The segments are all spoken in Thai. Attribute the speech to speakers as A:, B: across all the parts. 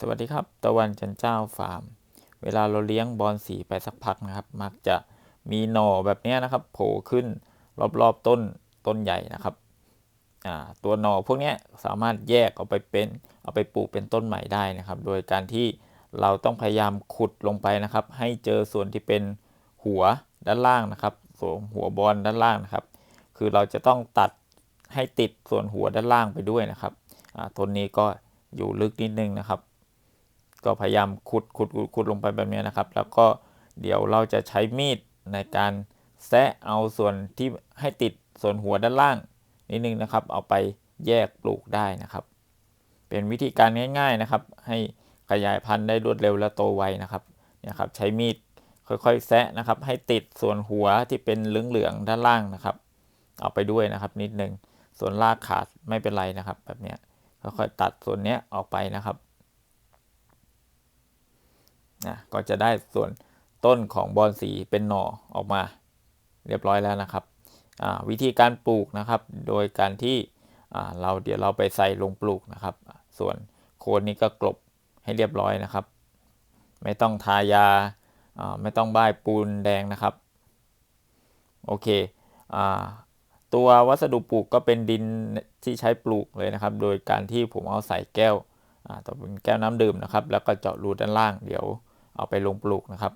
A: สวัสดีครับ ตะวันจันเจ้าฟาร์ม เวลาเราเลี้ยงบอลสีไปสักพักนะครับ มักจะมีหน่อแบบนี้นะครับ โผล่ขึ้นรอบๆต้นต้นใหญ่นะครับตัวหน่อพวกนี้สามารถแยกเอาไปเป็นเอาไปปลูกเป็นต้นใหม่ได้นะครับ โดยการที่เราต้องพยายามขุดลงไปนะครับ ให้เจอส่วนที่เป็นหัวด้านล่างนะครับ ส่วนหัวบอลด้านล่างนะครับ คือเราจะต้องตัดให้ติดส่วนหัวด้านล่างไปด้วยนะครับต้นนี้ก็อยู่ลึกนิดนึงนะครับ ก็พยายามขุดขุดขุดขดลงไปแบบนี้นะครับ แล้วก็เดี๋ยวเราจะใช้มีดในการแซะเอาส่วนที่ให้ติดส่วนหัวด้านล่างนิดนึงนะครับ เอาไปแยกปลูกได้นะครับ เป็นวิธีการง่าย ๆนะครับ ให้ขยายพันธุ์ได้รวดเร็วและโตไวนะครับเนี่ยครับ ใช้มีดค่อยๆแซะนะครับ ให้ติดส่วนหัวที่เป็นเหลืองๆด้านล่างนะครับ เอาไปด้วยนะครับ นิดนึงส่วนรากขาดไม่เป็นไรนะครับ แบบนี้ค่อยๆตัดส่วนนี้ออกไปนะครับ นะก็จะได้ส่วนต้นของบอนสีเป็นหน่อออกมาเรียบร้อยแล้วนะครับ วิธีการปลูกนะครับ โดยการที่เราเดี๋ยวเราไปใส่ลงปลูกนะครับ ส่วนโคนนี้ก็กลบให้เรียบร้อยนะครับ ไม่ต้องทายาไม่ต้องบ้ายปูนแดงนะครับ โอเคตัววัสดุปลูกก็เป็นดินที่ใช้ปลูกเลยนะครับ โดยการที่ผมเอาใส่แก้วต่อเป็นแก้วน้ำดื่มนะครับ แล้วก็เจาะรูด้านล่างเดี๋ยว เอาไปลงปลูกนะครับ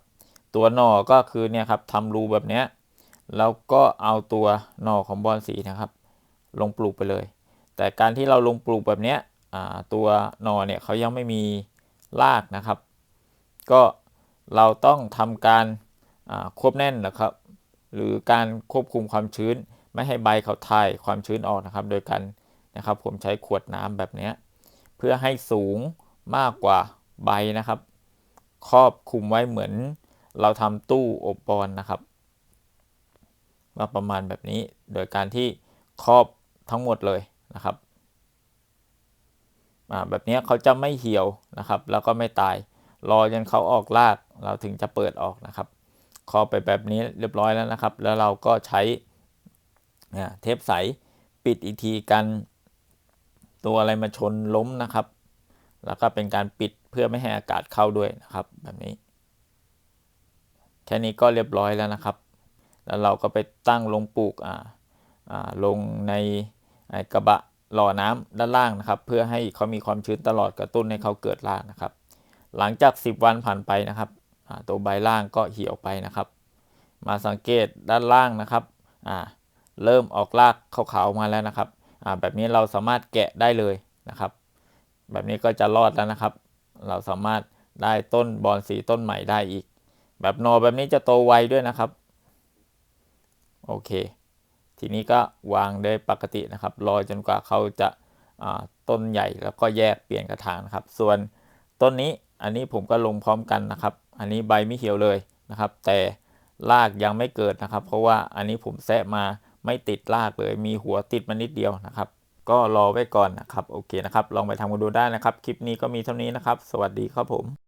A: ตัวหน่อก็คือเนี่ยครับทำรูแบบนี้แล้วก็เอาตัวหน่อของบอนสีนะครับ ลงปลูกไปเลย แต่การที่เราลงปลูกแบบนี้ตัวหน่อเนี่ยเขายังไม่มีรากนะครับ ก็เราต้องทำการควบแน่นนะครับ หรือการควบคุมความชื้น ไม่ให้ใบเขาถ่ายความชื้นออกนะครับ โดยการนะครับผมใช้ขวดน้ำแบบนี้เพื่อให้สูงมากกว่าใบนะครับ ครอบคุมไว้เหมือน เราทำตู้อบบอลนะครับมาประมาณแบบนี้โดยการที่ครอบทั้งหมดเลยนะครับแบบนี้เขาจะไม่เหี่ยวนะครับ แล้วก็ไม่ตาย รอจนเขาออกรากเราถึงจะเปิดออกนะครับ ครอบไปแบบนี้เรียบร้อยแล้วนะครับ แล้วเราก็ใช้เทปใสปิดอีกทีกัน ตัวอะไรมาชนล้มนะครับ แล้วก็เป็นการปิดเพื่อไม่ให้อากาศเข้าด้วยนะครับ แบบนี้ แค่นี้ก็เรียบร้อยแล้วนะครับ แล้วเราก็ไปตั้งลงปลูกอ่าอ่าลงในกระบะหล่อน้ำด้านล่างนะครับ เพื่อให้เขามีความชื้นตลอดกระตุ้นให้เขาเกิดรากนะครับ หลังจาก 10 วันผ่านไปนะครับตัวใบล่างก็เหี่ยวไปนะครับ มาสังเกตด้านล่างนะครับเริ่มออกรากขาวๆมาแล้วนะครับแบบนี้เราสามารถแกะได้เลยนะครับ แบบนี้ก็จะรอดแล้วนะครับ เราสามารถได้ต้นบอนสีต้นใหม่ได้อีก แบบนอแบบนี้จะโตไวด้วยนะครับ โอเค ทีนี้ก็วางได้ปกตินะครับ รอจนกว่าเขาจะต้นใหญ่แล้วก็แยกเปลี่ยนกระถางนะครับ ส่วนต้นนี้อันนี้ผมก็ลงพร้อมกันนะครับ อันนี้ใบไม่เขียวเลยนะครับ แต่รากยังไม่เกิดนะครับ เพราะว่าอันนี้ผมแซะมาไม่ติดรากเลย มีหัวติดมานิดเดียวนะครับ ก็รอไว้ก่อนนะครับ โอเคนะครับ ลองไปทำกันดูได้นะครับ คลิปนี้ก็มีเท่านี้นะครับ สวัสดีครับผม